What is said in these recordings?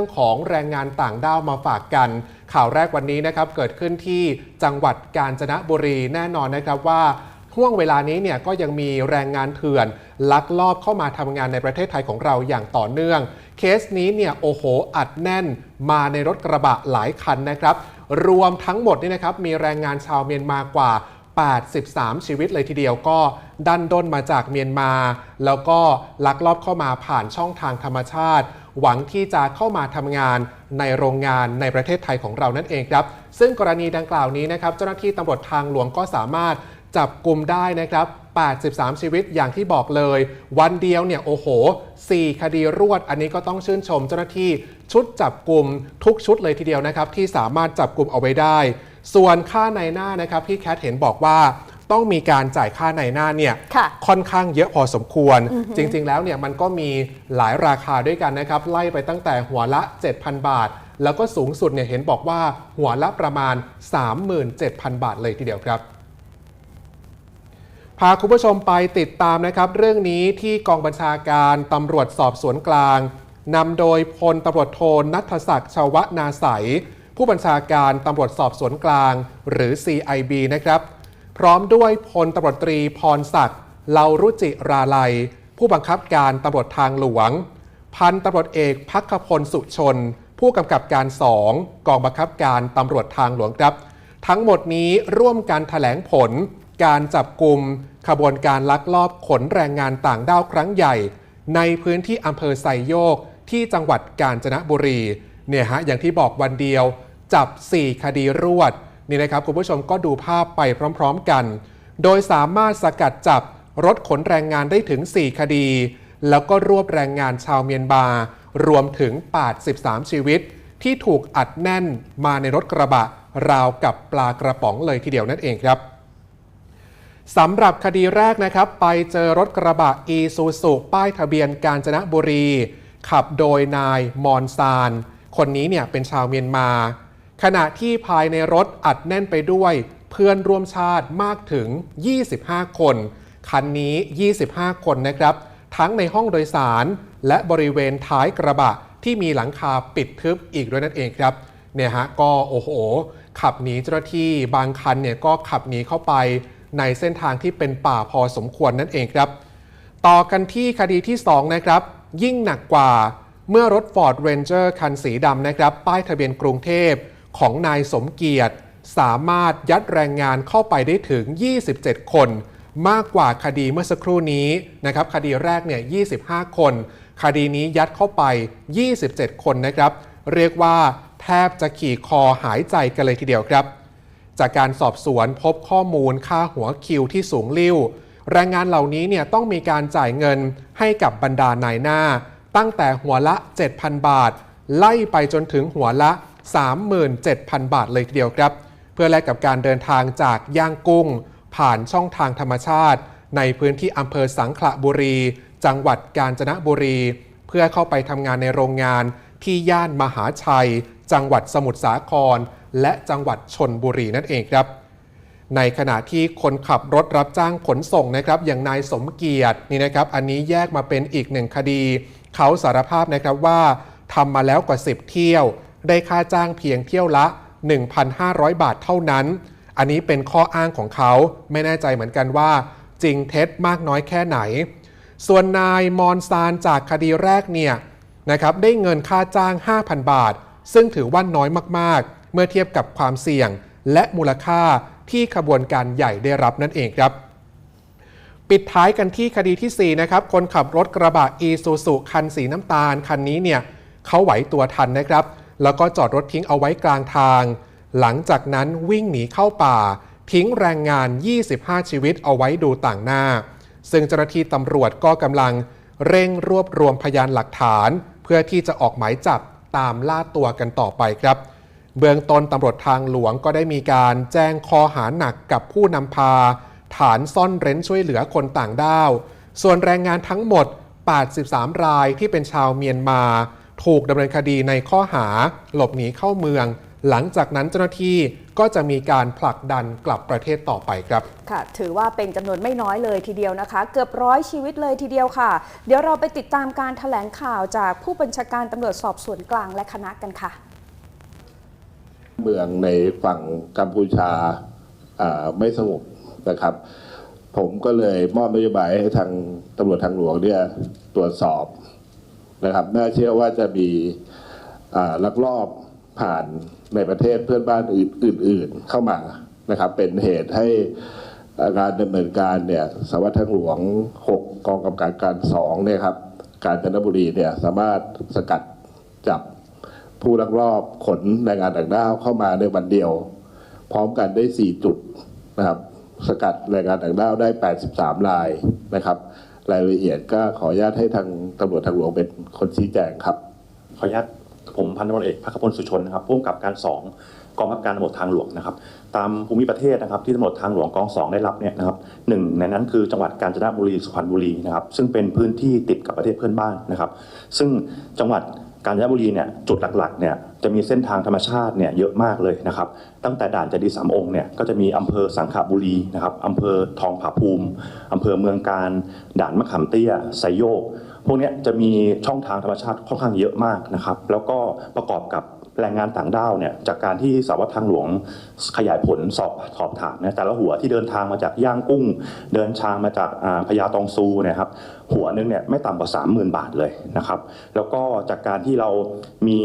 เรื่องของแรงงานต่างด้าวมาฝากกัน ข่าวแรกวันนี้นะครับเกิดขึ้นที่จังหวัดกาญจนบุรีแน่นอนนะครับว่าห่วงเวลานี้เนี่ยก็ยังมีแรงงานเถื่อน ลักลอบเข้ามาทำงานในประเทศไทยของเราอย่างต่อเนื่อง เคสนี้เนี่ยโอ้โหอัดแน่นมาในรถกระบะหลายคันนะครับ รวมทั้งหมดนี่นะครับมีแรงงานชาวเมียนมากว่า 83 ชีวิตเลยทีเดียวก็ดันด้นมาจากเมียนมา แล้วก็ลักลอบเข้ามาผ่านช่องทางธรรมชาติ หวังที่จะเข้ามาทำงานในโรงงานในประเทศไทยของเรานั่นเองครับ ซึ่งกรณีดังกล่าวนี้นะครับ เจ้าหน้าที่ตำรวจทางหลวงก็สามารถจับกลุ่มได้นะครับ 83 ชีวิตอย่างที่บอกเลย วันเดียวเนี่ยโอ้โห 4 คดีรวด อันนี้ก็ต้องชื่นชมเจ้าหน้าที่ชุดจับกลุ่มทุกชุดเลยทีเดียวนะครับ ที่สามารถจับกลุ่มเอาไว้ได้ ส่วนค่าในหน้านะครับพี่แคทเห็นบอกว่า ต้องมีการจ่ายค่าในหน้าเนี่ยค่ะค่อนข้างเยอะพอสมควร จริง ๆ แล้วเนี่ยมันก็มีหลายราคาด้วยกันนะครับ ไล่ไปตั้งแต่หัวละ 7,000 บาท แล้วก็สูงสุดเนี่ยเห็นบอกว่าหัวละประมาณ 37,000 บาทเลยทีเดียวครับ พาคุณผู้ชมไปติดตามนะครับ เรื่องนี้ที่กองบัญชาการตำรวจสอบสวนกลางนำโดยพลตำรวจโทนัทศักดิ์ชวนาใสยผู้บัญชาการตำรวจสอบสวนกลาง หรือ CIB นะครับ พร้อมด้วยพลตำรวจตรีพรศักดิ์เลารุจิราลัย ผู้บังคับการตำรวจทางหลวง พันตำรวจเอกพักขพลสุชน ผู้กำกับการ 2 กองบังคับการตำรวจทางหลวงครับ ทั้งหมดนี้ร่วมกันแถลงผล การจับกลุ่มขบวนการลักลอบขนแรงงานต่างด้าวครั้งใหญ่ ในพื้นที่อำเภอไซโยกที่จังหวัดกาญจนบุรีเนี่ยฮะอย่างที่บอกวันเดียวจับ 4 คดีรวด นี่นะครับคุณผู้ชมก็ดูภาพไปพร้อมๆกัน โดยสามารถสกัดจับรถขนแรงงานได้ถึง 4 คดี แล้วก็รวบแรงงานชาวเมียนมารวมถึง 83 ชีวิต ที่ถูกอัดแน่นมาในรถกระบะ ราวกับปลากระป๋องเลยทีเดียวนั่นเองครับสำหรับคดีแรกนะครับ ไปเจอรถกระบะอีซูซุป้ายทะเบียนกาญจนบุรี ขับโดยนายมอนซาน คนนี้เนี่ยเป็นชาวเมียนมา ขณะที่ภายในรถอัดแน่นไปด้วยเพื่อนร่วมชาติมากถึง 25 คน คันนี้ 25 คนนะครับ ทั้งในห้องโดยสาร และบริเวณท้ายกระบะที่มีหลังคาปิดทึบอีกด้วยนั่นเองครับ เนี่ยฮะก็โอ้โห ขับหนีเจ้าหน้าที่บางคันเนี่ยก็ขับหนีเข้าไปในเส้นทางที่เป็นป่าพอสมควรนั่นเองครับ ต่อกันที่คดีที่ 2 นะครับ ยิ่งหนักกว่าเมื่อรถ Ford Ranger คันสีดำนะครับ ป้ายทะเบียนกรุงเทพ ของนายสมเกียรติ สามารถยัดแรงงานเข้าไปได้ถึง 27 คน มากกว่าคดีเมื่อสักครู่นี้นะครับคดีแรกเนี่ย 25 คน คดีนี้ยัดเข้าไป 27 คนนะครับ เรียกว่าแทบจะขี่คอหายใจกันเลยทีเดียวครับ จากการสอบสวนพบข้อมูลค่าหัวคิวที่สูงลิ่วแรงงานเหล่านี้เนี่ยต้องมีการจ่ายเงินให้กับบรรดานายหน้า ตั้งแต่หัวละ 7,000 บาท ไล่ไปจนถึงหัวละ 37,000 บาทเลยทีเดียวครับ เพื่อแลกกับการเดินทางจากย่างกุ้ง ผ่านช่องทางธรรมชาติ ในพื้นที่อำเภอสังขละบุรี จังหวัดกาญจนบุรี เพื่อเข้าไปทำงานในโรงงานที่ย่านมหาชัย จังหวัดสมุทรสาคร และจังหวัดชนบุรีนั่นเองครับ ในขณะที่คนขับรถรับจ้างขนส่งนะครับ อย่างนายสมเกียรตินี่นะครับ อันนี้แยกมาเป็นอีกหนึ่งคดี เขาสารภาพนะครับว่าทำมาแล้วกว่า 10 เที่ยว ได้ค่าจ้างเพียงเที่ยวละ 1,500 บาทเท่านั้น อันนี้เป็นข้ออ้างของเขาไม่แน่ใจเหมือนกันว่า จริงเท็จมากน้อยแค่ไหน ส่วนนายมอนซานจากคดีแรกเนี่ยนะครับได้เงินค่าจ้าง 5,000 บาท ซึ่งถือว่าน้อยมากๆ เมื่อเทียบกับความเสี่ยง และมูลค่าที่ขบวนการใหญ่ได้รับนั่นเองครับปิดท้ายกันที่คดีที่ 4 นะครับ คนขับรถกระบะอีซูซุคันสีน้ำตาล คันนี้เนี่ยเขาไหวตัวทันนะครับ แล้วก็จอดรถทิ้งเอาไว้กลางทาง หลังจากนั้นวิ่งหนีเข้าป่า ทิ้งแรงงาน 25 ชีวิตเอาไว้ดูต่างหน้า ซึ่งเจ้าหน้าที่ตำรวจก็กำลังเร่งรวบรวมพยานหลักฐาน เพื่อที่จะออกหมายจับตามล่าตัวกันต่อไปครับ เบื้องต้นตำรวจทางหลวงก็ได้มีการแจ้งข้อหาหนักกับผู้นำพา ฐานซ่อนเร้นช่วยเหลือคนต่างด้าว ส่วนแรงงานทั้งหมด 83 รายที่เป็นชาวเมียนมา ถูกดำเนินคดีในข้อหาหลบหนีเข้าเมือง หลังจากนั้นเจ้าหน้าที่ก็จะมีการผลักดันกลับประเทศต่อไปครับ ค่ะ ถือว่าเป็นจำนวนไม่น้อยเลยทีเดียวนะคะ เกือบร้อยชีวิตเลยทีเดียวค่ะ เดี๋ยวเราไปติดตามการแถลงข่าวจากผู้บัญชาการตำรวจสอบสวนกลางและคณะกันค่ะ เมืองในฝั่งกัมพูชาอ่าไม่สงบนะครับ ผมก็เลยมอบนโยบายให้ทางตำรวจทางหลวงเนี่ยตรวจสอบ นะครับ น่าเชื่อว่าจะมีลักลอบผ่านในประเทศเพื่อนบ้านอื่น ๆ เข้ามานะครับ เป็นเหตุให้การดำเนินการเนี่ยสารวัตรทางหลวง 6 กองกำกับการ2เนี่ยครับการจนบุรีเนี่ยสามารถสกัดจับผู้ลักลอบขนแรงงานต่างด้าวเข้ามาในวันเดียว พร้อมกันได้ 4 จุดนะครับ สกัดแรงงานต่างด้าวได้ 83รายนะครับ รายละเอียดก็ขออนุญาตให้ทางตำรวจทางหลวงเป็นคนชี้แจงครับ ขออนุญาตผมพันตำรวจเอกพักพลสุชนนะครับผู้กำกับการสองกองบังคับการตำรวจทางหลวงนะครับ ตามภูมิประเทศนะครับที่ตำรวจทางหลวงกองสองได้รับเนี่ยนะครับหนึ่งในนั้นคือจังหวัดกาญจนบุรีสุพรรณบุรีนะครับซึ่งเป็นพื้นที่ติดกับประเทศเพื่อนบ้านนะครับ ซึ่งจังหวัด กาญจนบุรีเนี่ยจุดหลักๆเนี่ยจะมีเส้นทางธรรมชาติเนี่ยเยอะมากเลยนะครับ ตั้งแต่ด่านเจดีย์สามองค์เนี่ยก็จะมีอำเภอสังขบุรีนะครับอำเภอทองผาภูมิอำเภอเมืองการด่านมะขามเตี้ยไซโยก พวกเนี้ยจะมีช่องทางธรรมชาติค่อนข้างเยอะมากนะครับ แล้วก็ประกอบกับแรงงานต่างด้าวเนี่ยจากการที่สาวัตรทางหลวงขยายผลสอบสอบถามเนี่ยแต่ละหัวที่เดินทางมาจากย่างกุ้ง เดินทางมาจากอ่าพญาตองซูเนะครับ หัวหนึงเนี่ยไม่ต่ำกว่า 30,000 บาทเลยนะครับ แล้วก็จากการที่เรามี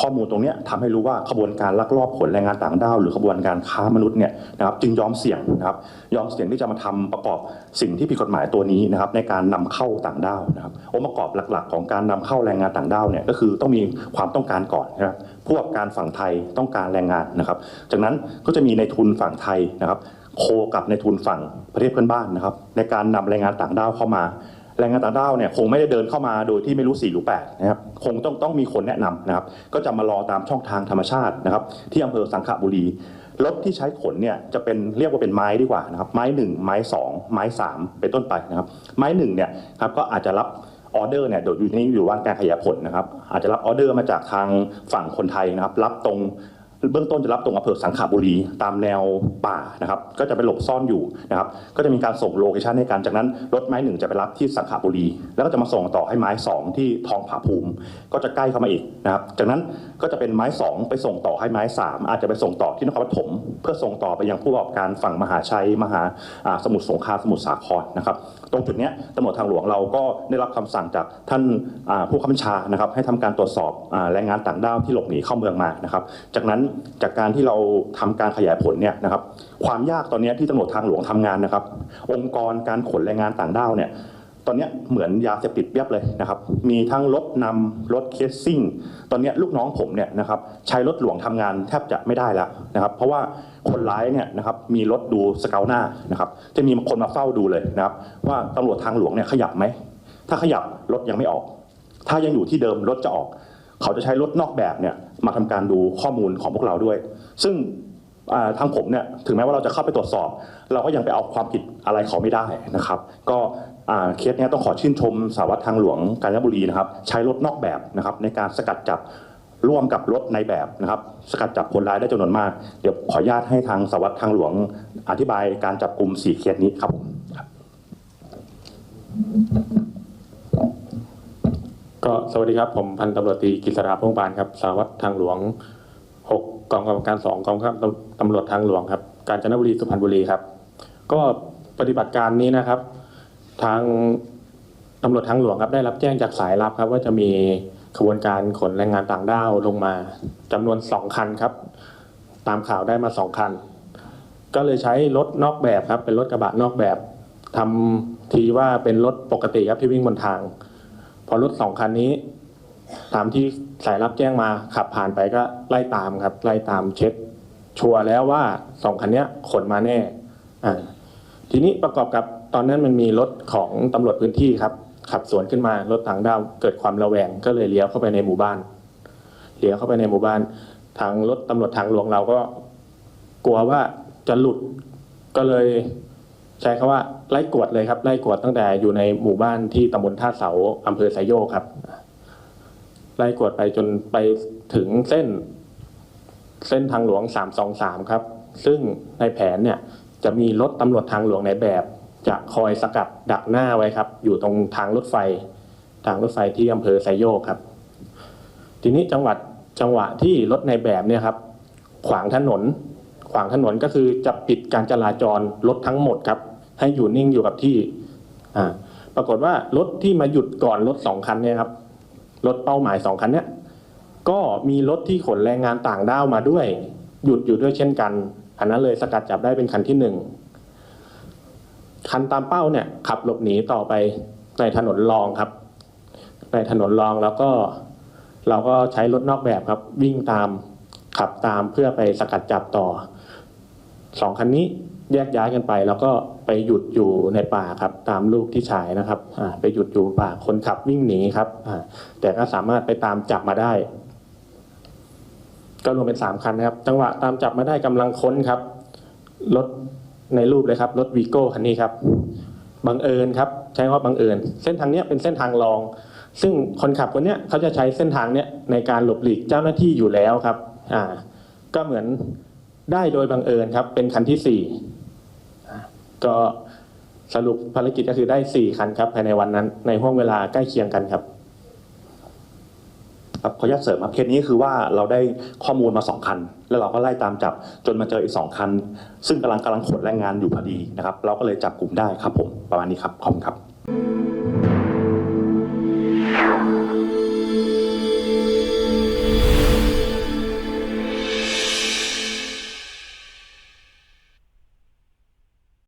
ข้อมูลตรงนี้ทำให้รู้ว่าขบวนการลักลอบขนแรงงานต่างด้าวหรือขบวนการค้ามนุษย์เนี่ยนะครับจึงยอมเสี่ยงนะครับยอมเสี่ยงที่จะมาทำประกอบสิ่งที่ผิดกฎหมายตัวนี้นะครับในการนำเข้าต่างด้าวนะครับองค์ประกอบหลักๆ ของการนำเข้าแรงงานต่างด้าวเนี่ยก็คือต้องมีความต้องการก่อนนะครับผู้ประกอบการฝั่งไทยต้องการแรงงานนะครับ จากนั้นก็จะมีในทุนฝั่งไทยนะครับโคกับในทุนฝั่งประเทศเพื่อนบ้านนะครับในการนำแรงงานต่างด้าวเข้ามา แรงงานต่างด้าวเนี่ยคงไม่ได้เดินเข้ามาโดยที่ไม่รู้สี่หรือแปดนะครับคงต้องต้องมีคนแนะนำนะครับ ก็จะมารอตามช่องทางธรรมชาตินะครับ ที่อำเภอสังขบุรีรถที่ใช้ขนเนี่ยจะเป็นเรียกว่าเป็นไม้ดีกว่านะครับ ไม้หนึ่งไม้สองไม้สามเป็นต้นไปนะครับ ไม้หนึ่งเนี่ยครับก็อาจจะรับออเดอร์เนี่ยโดยอยู่นี่อยู่ว่าการขยายผลนะครับ อาจจะรับออเดอร์มาจากทางฝั่งคนไทยนะครับ รับตรง เบื้องต้นจะรับตรงอำเภอสังขบุรีตามแนวป่านะครับก็จะไปหลบซ่อนอยู่นะครับก็จะมีการส่งโลเคชันให้กันจากนั้นรถไม้หนึ่งจะไปรับที่สังขบุรี แล้วก็จะมาส่งต่อให้ไม้สองที่ทองผาภูมิ ก็จะใกล้เข้ามาอีกนะครับจากนั้นก็จะเป็นไม้สองไปส่งต่อให้ไม้สามอาจจะไปส่งต่อที่นครปฐมเพื่อส่งต่อไปยังผู้ประกอบการฝั่งมหาชัยมหาสมุทรสงครามสมุทรสาครนะครับตรงจุดนี้ตำรวจทางหลวงเราก็ได้รับคำสั่งจากท่านผู้ข้าบัญชานะครับให้ทำการตรวจสอบแรงงานต่างด้าวที่หลบหนีเข้าเมืองมานะครับจากนั้นจากการที่เราทำการขยายผลเนี่ยนะครับความยากตอนนี้ที่ตำรวจทางหลวงทำงานนะครับ องค์กรการขนแรงงานต่างด้าวเนี่ยตอนนี้เหมือนยาเสพติดเปียบเลยนะครับ มีทั้งรถนำรถเคสซิ่ง ตอนนี้ลูกน้องผมเนี่ยนะครับใช้รถหลวงทำงานแทบจะไม่ได้แล้วนะครับ เพราะว่าคนร้ายเนี่ยนะครับมีรถดูสเกลหน้านะครับ จะมีคนมาเฝ้าดูเลยนะครับ ว่าตำรวจทางหลวงเนี่ยขยับไหม ถ้าขยับรถยังไม่ออก ถ้ายังอยู่ที่เดิมรถจะออก เขาจะใช้รถนอกแบบเนี่ยมาทำการดูข้อมูลของพวกเราด้วย ซึ่งทางผมเนี่ยถึงแม้ว่าเราจะเข้าไปตรวจสอบ เราก็ยังไปเอาความผิดอะไรเขาไม่ได้นะครับ ก็เคสเนี้ยต้องขอชื่นชมสาวัตรทางหลวงกาญจนบุรีนะครับ ใช้รถนอกแบบนะครับในการสกัดจับร่วมกับรถในแบบนะครับ สกัดจับคนร้ายได้จำนวนมาก เดี๋ยวขออนุญาตให้ทางสารวัตรทางหลวงอธิบายการจับกลุ่มสี่เคสนี้ครับผมครับ ก็สวัสดีครับ ผมพันตำรวจตรีกฤษดาพงปานครับสารวัตรทางหลวงหกกองกำกับการสองกองบังคับตำรวจทางหลวงครับ กาญจนบุรีสุพรรณบุรีครับ ก็ปฏิบัติการนี้นะครับ ทางตำรวจทางหลวงครับได้รับแจ้งจากสายลับครับ ว่าจะมีขบวนการขนแรงงานต่างด้าวลงมาจำนวนสองคันครับ ตามข่าวได้มาสองคัน ก็เลยใช้รถนอกแบบครับ เป็นรถกระบะนอกแบบทำทีว่าเป็นรถปกติครับที่วิ่งบนทาง พอรถสองคันนี้ ตามที่สายรับแจ้งมาขับผ่านไปก็ไล่ตามครับ ไล่ตามเช็คชัวร์แล้วว่าสองคันนี้ขนมาแน่อ่าทีนี้ประกอบกับตอนนั้นมันมีรถของตำรวจพื้นที่ครับ ขับสวนขึ้นมารถต่างด้าวเกิดความระแวงก็เลยเลี้ยวเข้าไปในหมู่บ้านเลี้ยวเข้าไปในหมู่บ้าน ทางรถตำรวจทางหลวงเราก็ กลัวว่าจะหลุดก็เลย ใช้คำว่าไล่กวดเลยครับไล่กวดตั้งแต่อยู่ในหมู่บ้านที่ตำบลท่าเสาอำเภอไซโยกครับ ไล่กวดไปจนไปถึงเส้น เส้นทางหลวง 323 ครับ ซึ่งในแผนเนี่ยจะมีรถตำรวจทางหลวงในแบบ จะคอยสกัดดักหน้าไว้ครับ อยู่ตรงทางรถไฟ ทางรถไฟที่อำเภอไซโยกครับ ทีนี้จังหวัดจังหวะที่รถในแบบเนี่ยครับ ขวางถนน ขวางถนนก็คือจะปิดการจราจรรถทั้งหมดครับ ให้อยู่นิ่งอยู่กับที่ อ่า ปรากฏว่ารถที่มาหยุดก่อนรถสองคันเนี่ยครับ รถเป้าหมายสองคันเนี้ยก็มีรถที่ขนแรงงานต่างด้าวมาด้วย หยุดอยู่ด้วยเช่นกันอันนั้นเลยสกัดจับได้เป็นคันที่หนึ่ง คันตามเป้าเนี่ย ขับหลบหนีต่อไปในถนนรองครับ ในถนนรองแล้วก็ เราก็ใช้รถนอกแบบครับ วิ่งตามขับตามเพื่อไปสกัดจับต่อสองคันนี้ แยกย้ายกันไป แล้วก็ไปหยุดอยู่ในป่าครับตามรูปที่ฉายนะครับไปหยุดอยู่ป่าคนขับวิ่งหนีครับแต่ก็สามารถไปตามจับมาได้ ก็รวมเป็นสามคันนะครับ จังหวะตามจับมาได้กำลังค้นครับรถในรูปเลยครับรถวีโก้คันนี้ครับบังเอิญครับ ใช้คำว่าบังเอิญเส้นทางนี้เป็นเส้นทางรอง ซึ่งคนขับคนเนี้ยเขาจะใช้เส้นทางนี้ในการหลบหลีกเจ้าหน้าที่อยู่แล้วครับ อ่า ก็เหมือนได้โดยบังเอิญครับ เป็นคันที่สี่ ก็สรุปภารกิจก็คือได้สี่คันครับภายในวันนั้น ในห่วงเวลาใกล้เคียงกันครับ ครับขออนุญาตเสริมครับเคสนี้คือว่าเราได้ข้อมูลมาสองคัน แล้วเราก็ไล่ตามจับจนมาเจออีกสองคัน ซึ่งกำลังกำลังขนแรงงานอยู่พอดีนะครับ เราก็เลยจับกลุ่มได้ครับผมประมาณนี้ครับขอบคุณครับ